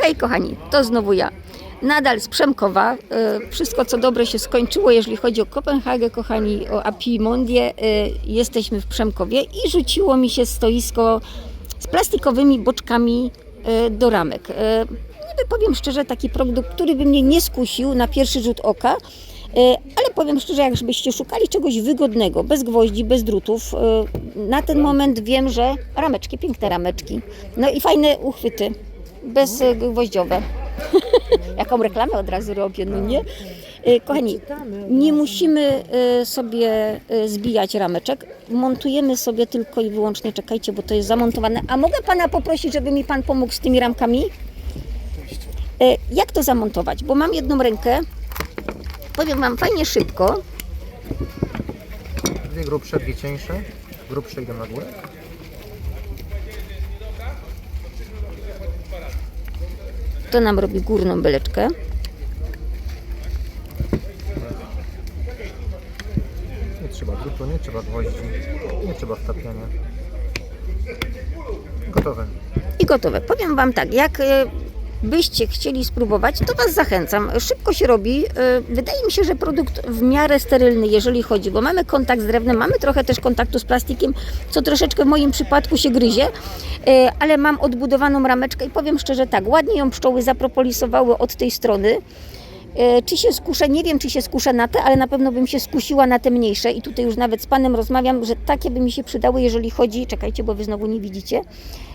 Hej kochani, to znowu ja. Nadal z Przemkowa. E, Wszystko co dobre się skończyło, jeżeli chodzi o Kopenhagę, kochani, o Apimondię. E, Jesteśmy w Przemkowie i rzuciło mi się stoisko z plastikowymi boczkami e, do ramek. Niby powiem szczerze, taki produkt, który by mnie nie skusił na pierwszy rzut oka, ale powiem szczerze, jakbyście szukali czegoś wygodnego, bez gwoździ, bez drutów, na ten moment wiem, że rameczki, piękne rameczki, no i fajne uchwyty, bez. Jaką reklamę od razu robię, no nie? E, Kochani, nie musimy e, sobie e, zbijać rameczek, montujemy sobie tylko i wyłącznie, czekajcie, bo to jest zamontowane. A mogę Pana poprosić, żeby mi Pan pomógł z tymi ramkami? Jak to zamontować? Bo mam jedną rękę, powiem Wam fajnie szybko, Dwie grubsze, dwie cieńsze. Grubsze idą na górę. To nam robi górną beleczkę. Nie trzeba drutu, nie trzeba gwoździ, nie trzeba wtapiania. Gotowe. i gotowe. Powiem Wam tak, jak e, byście chcieli spróbować, to Was zachęcam. Szybko się robi. E, Wydaje mi się, że produkt w miarę sterylny, jeżeli chodzi, bo mamy kontakt z drewnem, mamy trochę też kontaktu z plastikiem, co troszeczkę w moim przypadku się gryzie, e, ale mam odbudowaną rameczkę i powiem szczerze tak, ładnie ją pszczoły zapropolisowały od tej strony. E, Czy się skuszę? Nie wiem, czy się skuszę na te, ale na pewno bym się skusiła na te mniejsze i tutaj już nawet z Panem rozmawiam, że takie by mi się przydały, jeżeli chodzi, czekajcie, bo Wy znowu nie widzicie,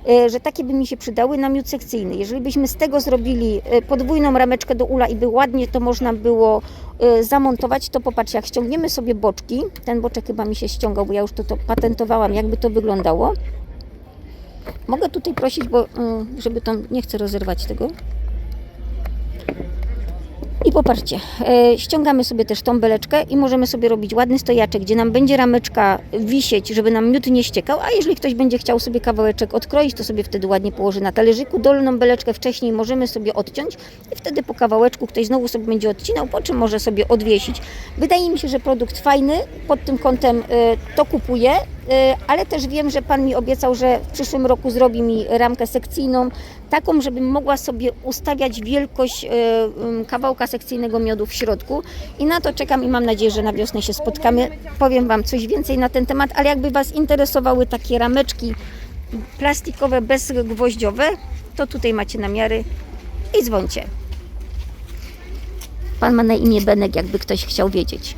e, że takie by mi się przydały na miód sekcyjny. Jeżeli byśmy z tego zrobili e, podwójną rameczkę do ula i by ładnie to można było zamontować, to popatrzcie, jak ściągniemy sobie boczki, ten boczek chyba mi się ściągał, bo ja już to, to patentowałam, jakby to wyglądało. Mogę tutaj prosić, bo mm, żeby to, nie chcę rozerwać tego. I popatrzcie, e, ściągamy sobie też tą beleczkę i możemy sobie robić ładny stojaczek, gdzie nam będzie rameczka wisieć, żeby nam miód nie ściekał, a jeżeli ktoś będzie chciał sobie kawałeczek odkroić, to sobie wtedy ładnie położy na talerzyku. Dolną beleczkę wcześniej możemy sobie odciąć i wtedy po kawałeczku ktoś znowu sobie będzie odcinał, po czym może sobie odwiesić. Wydaje mi się, że produkt fajny, pod tym kątem e, to kupuję, ale też wiem, że Pan mi obiecał, że w przyszłym roku zrobi mi ramkę sekcyjną, taką, żebym mogła sobie ustawiać wielkość m, kawałka sekcyjnego miodu w środku i na to czekam i mam nadzieję, że na wiosnę się spotkamy. Powiem Wam coś więcej na ten temat, ale jakby Was interesowały takie rameczki plastikowe, bezgwoździowe, to tutaj macie namiary i dzwońcie. Pan ma na imię Benek, jakby ktoś chciał wiedzieć.